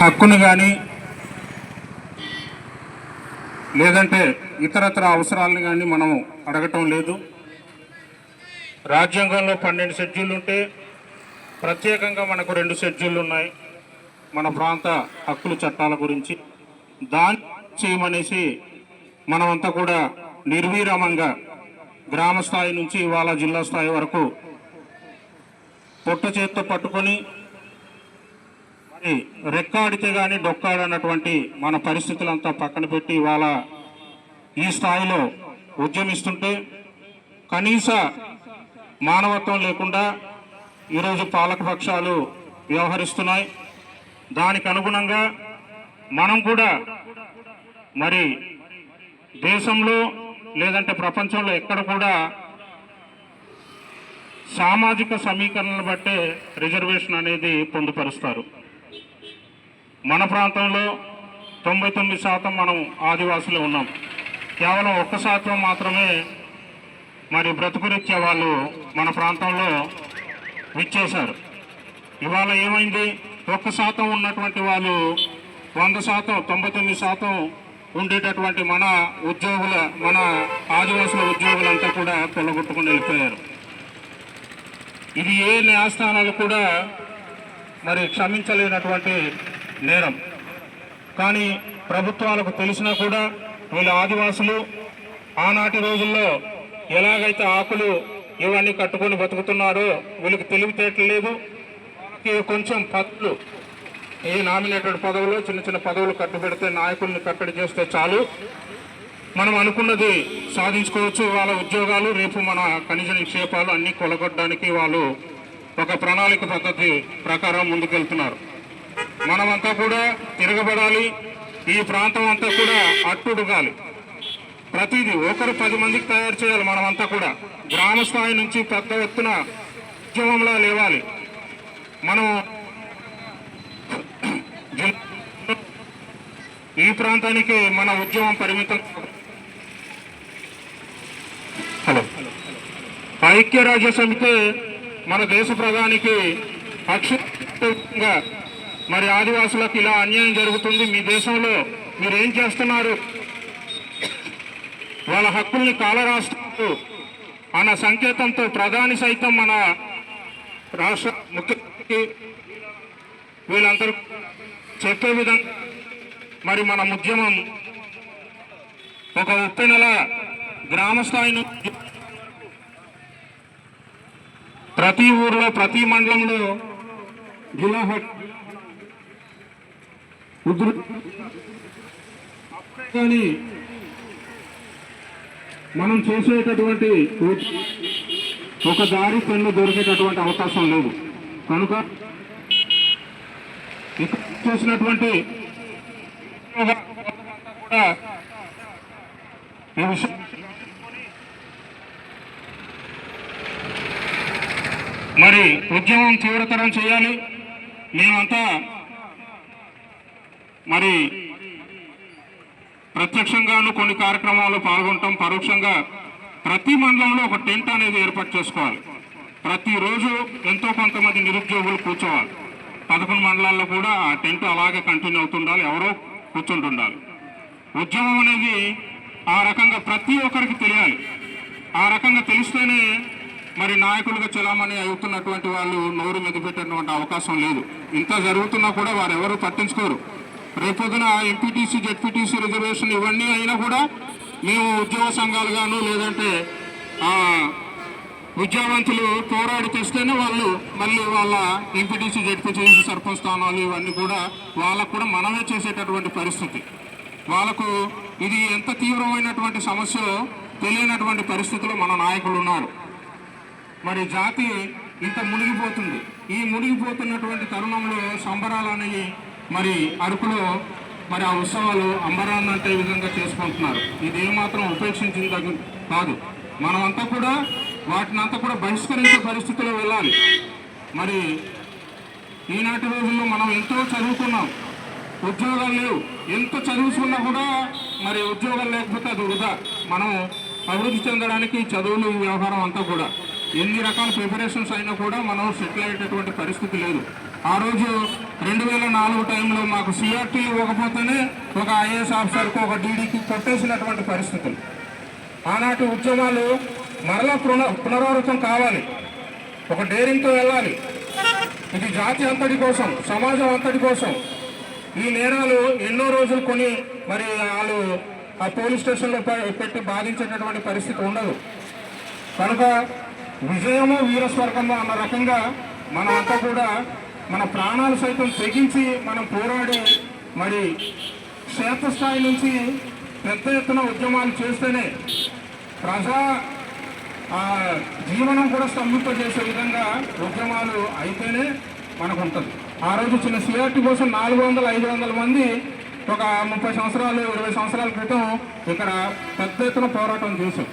హక్కును కానీ లేదంటే ఇతరత్ర అవసరాలను కానీ మనం అడగటం లేదు. రాజ్యాంగంలో పన్నెండు షెడ్యూల్ ఉంటే ప్రత్యేకంగా మనకు రెండు షెడ్యూళ్ళు ఉన్నాయి మన ప్రాంత హక్కుల చట్టాల గురించి. దాన్ని చేయమనేసి మనమంతా కూడా నిర్వీరామంగా గ్రామ స్థాయి నుంచి ఇవాళ జిల్లా స్థాయి వరకు పొట్ట చేత్తో పట్టుకొని రెక్కాడితే కానీ డొక్కాడన్నటువంటి మన పరిస్థితులంతా పక్కన పెట్టి ఇవాళ ఈ స్థాయిలో ఉద్యమిస్తుంటే కనీస మానవత్వం లేకుండా ఈరోజు పాలకపక్షాలు వ్యవహరిస్తున్నాయి. దానికి అనుగుణంగా మనం కూడా మరి దేశంలో లేదంటే ప్రపంచంలో ఎక్కడ కూడా సామాజిక సమీకరణలు బట్టే రిజర్వేషన్ అనేది పొందుపరుస్తారు. మన ప్రాంతంలో తొంభై తొమ్మిది శాతం మనం ఆదివాసులు ఉన్నాం. కేవలం ఒక్క శాతం మాత్రమే మరి బ్రతుకురీత్యా వాళ్ళు మన ప్రాంతంలో విచ్చేశారు. ఇవాళ ఏమైంది? ఒక్క శాతం ఉన్నటువంటి వాళ్ళు వంద శాతం తొంభై తొమ్మిది శాతం ఉండేటటువంటి మన ఉద్యోగుల మన ఆదివాసుల ఉద్యోగులంతా కూడా కొల్లగొట్టుకుని వెళ్ళిపోయారు. ఇది ఏ న్యాయస్థానాలు కూడా మరి క్షమించలేనటువంటి నేరం. కానీ ప్రభుత్వాలకు తెలిసినా కూడా వీళ్ళ ఆదివాసులు ఆనాటి రోజుల్లో ఎలాగైతే ఆకులు ఇవన్నీ కట్టుకొని బతుకుతున్నారో వీళ్ళకి తెలివితేటలేదు. కొంచెం పత్లు ఈ నామినేటెడ్ పదవులు చిన్న చిన్న పదవులు కట్టుబెడితే నాయకుల్ని కట్టడి చేస్తే చాలు. మనం అనుకున్నది సాధించుకోవచ్చు. వాళ్ళ ఉద్యోగాలు రేపు మన ఖనిజ నిక్షేపాలు అన్నీ కొలగొట్టడానికి వాళ్ళు ఒక ప్రణాళిక పద్ధతి ప్రకారం ముందుకెళ్తున్నారు. మనమంతా కూడా తిరగబడాలి. ఈ ప్రాంతం అంతా కూడా అట్టుడుగాలి. ప్రతిదీ ఒకరు పది మందికి తయారు చేయాలి మనమంతా కూడా. గ్రామ స్థాయి నుంచి పెద్ద ఎత్తున ఉద్యమంలా లేవాలి. మనం ఈ ప్రాంతానికి మన ఉద్యమం పరిమితం. హలో. ఐక్యరాజ్య సమితి మన దేశ ప్రధానికి అక్షరంగా మరి ఆదివాసులకు ఇలా అన్యాయం జరుగుతుంది. మీ దేశంలో మీరు ఏం చేస్తున్నారు? వాళ్ళ హక్కుల్ని కాలరాస్తారు అన్న సంకేతంతో ప్రధాని సైతం మన రాష్ట్ర ముఖ్యమంత్రికి వీళ్ళందరూ చెప్పే విధంగా మరి మన ఉద్యమం ఒక ఉప్పెనెల నెల స్థాయి నుంచి ప్రతి ఊర్లో ప్రతి మండలంలో జిల్లా హెడ్ ఉధృ కానీ మనం చేసేటటువంటి ఒక దారి పెన్ను దొరికేటటువంటి అవకాశం లేదు. కనుక ఇక్కడ చూసినటువంటి కూడా ఈ విషయం మరి ఉద్యమం తీవ్రతరం చేయాలి. మేమంతా మరి ప్రత్యక్షంగాను కొన్ని కార్యక్రమాల్లో పాల్గొంటాం. పరోక్షంగా ప్రతి మండలంలో ఒక టెంట్ అనేది ఏర్పాటు చేసుకోవాలి. ప్రతిరోజు ఎంతో కొంతమంది నిరుద్యోగులు కూర్చోవాలి. పదకొండు మండలాల్లో కూడా ఆ టెంట్ అలాగే కంటిన్యూ అవుతుండాలి. ఎవరో కూర్చుంటుండాలి. ఉద్యమం అనేది ఆ రకంగా ప్రతి ఒక్కరికి తెలియాలి. ఆ రకంగా తెలిస్తేనే మరి నాయకులుగా చెలామణి అవుతున్నటువంటి వాళ్ళు నోరు మెదిపెట్టేటువంటి అవకాశం లేదు. ఇంత జరుగుతున్నా కూడా వారు ఎవరు పట్టించుకోరు. రేపొద్దున ఎంపీటీసీ జెడ్పీటీసీ రిజర్వేషన్ ఇవన్నీ అయినా కూడా మేము ఉద్యోగ సంఘాలు గాను లేదంటే విద్యావంతులు పోరాడి తెస్తేనే వాళ్ళు మళ్ళీ వాళ్ళ ఎంపీటీసీ జెడ్పీటీసీ సర్పంచ్ స్థానాలు ఇవన్నీ కూడా వాళ్ళకు కూడా మనమే చేసేటటువంటి పరిస్థితి. వాళ్ళకు ఇది ఎంత తీవ్రమైనటువంటి సమస్య తెలియనటువంటి పరిస్థితిలో మన నాయకులు ఉన్నారు. మరి జాతి ఇంత మునిగిపోతుంది. ఈ మునిగిపోతున్నటువంటి తరుణంలో సంబరాలు అనేవి మరి అరకులో మరి ఆ ఉత్సవాలు అంబరాన్ని అంటే విధంగా చేసుకుంటున్నారు. ఇది ఏమాత్రం ఉపేక్షించింది కాదు. మనమంతా కూడా వాటిని అంతా కూడా బహిష్కరించే పరిస్థితిలో వెళ్ళాలి. మరి ఈనాటి రోజుల్లో మనం ఎంతో చదువుకున్నాం. ఉద్యోగాలు లేవు. ఎంత చదువుకున్నా కూడా మరి ఉద్యోగాలు లేకపోతే అది వృధా. మనం అభివృద్ధి చెందడానికి చదువులు వ్యవహారం అంతా కూడా. ఎన్ని రకాల ప్రిపరేషన్స్ అయినా కూడా మనం సెటిల్ అయ్యేటటువంటి పరిస్థితి లేదు. ఆ రోజు రెండు వేల నాలుగు టైంలో మాకు సిఆర్టీ ఇవ్వకపోతేనే ఒక ఐఏఎస్ ఆఫీసర్కి ఒక డీడీకి కొట్టేసినటువంటి పరిస్థితులు. ఆనాటి ఉద్యమాలు మరలా పున పునరావృతం కావాలి. ఒక డేరింగ్తో వెళ్ళాలి. ఇది జాతి అంతటి కోసం సమాజం అంతటి కోసం. ఈ నేరాలు ఎన్నో రోజులు కొని మరి వాళ్ళు ఆ పోలీస్ స్టేషన్లో పెట్టి బాధించేటటువంటి పరిస్థితి ఉండదు. కనుక విజయము వీరస్వర్గము అన్న రకంగా మనమంతా కూడా మన ప్రాణాలు సైతం తెగించి మనం పోరాడి మరి క్షేత్రస్థాయి నుంచి పెద్ద ఎత్తున ఉద్యమాలు చేస్తేనే ప్రజా జీవనం కూడా స్తంభింపజేసే విధంగా ఉద్యమాలు అయితేనే మనకు ఉంటుంది ఆ రోజు చిన్న సిఆర్టీ కోసం నాలుగు వందల ఐదు వందల మంది ఒక ముప్పై సంవత్సరాలు ఇరవై సంవత్సరాల క్రితం ఇక్కడ పెద్ద ఎత్తున పోరాటం చేశాం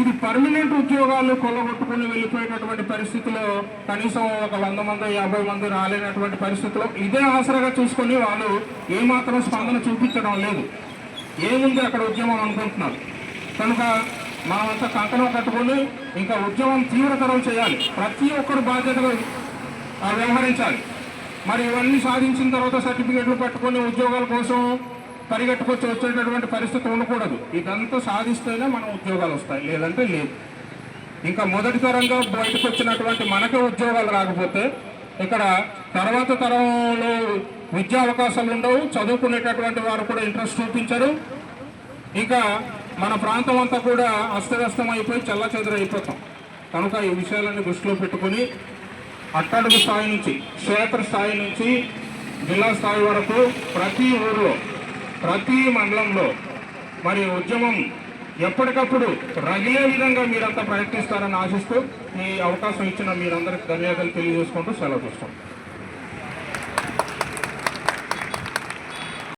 ఇది పర్మనెంట్ ఉద్యోగాలు కొల్లగొట్టుకుని వెళ్ళిపోయేటటువంటి పరిస్థితిలో కనీసం ఒక వంద మంది యాభై మంది రాలేనటువంటి పరిస్థితిలో ఇదే ఆసరాగా చూసుకొని వాళ్ళు ఏమాత్రం స్పందన చూపించడం లేదు. ఏముంది అక్కడ ఉద్యమం అనుకుంటున్నారు? కనుక మనమంతా కంకణం కట్టుకొని ఇంకా ఉద్యమం తీవ్రతరం చేయాలి. ప్రతి ఒక్కరు బాధ్యతగా వ్యవహరించాలి. మరి ఇవన్నీ సాధించిన తర్వాత సర్టిఫికేట్లు పట్టుకొని ఉద్యోగాల కోసం పరిగెట్టుకొచ్చి వచ్చేటటువంటి పరిస్థితి ఉండకూడదు. ఇదంతా సాధిస్తేనే మన ఉద్యోగాలు వస్తాయి. లేదంటే లేదు. ఇంకా మొదటి తరంగా బయటకు వచ్చినటువంటి మనకే ఉద్యోగాలు రాకపోతే ఇక్కడ తర్వాత తరంలో విద్యా అవకాశాలు ఉండవు. చదువుకునేటటువంటి వారు కూడా ఇంట్రెస్ట్ చూపించరు. ఇంకా మన ప్రాంతం అంతా కూడా అస్తవ్యస్తం అయిపోయి చల్ల అయిపోతాం కనుక ఈ విషయాలన్నీ దృష్టిలో పెట్టుకొని అట్టడుగు స్థాయి నుంచి క్షేత్ర స్థాయి నుంచి జిల్లా స్థాయి వరకు ప్రతి ఊరిలో ప్రతి మండలంలో మరి ఉద్యమం ఎప్పటికప్పుడు రగిలే విధంగా మీరంతా ప్రయత్నిస్తారని ఆశిస్తూ ఈ అవకాశం ఇచ్చిన మీరందరికీ ధన్యవాదాలు తెలియజేసుకుంటూ సెలవు తీసుకుంటాం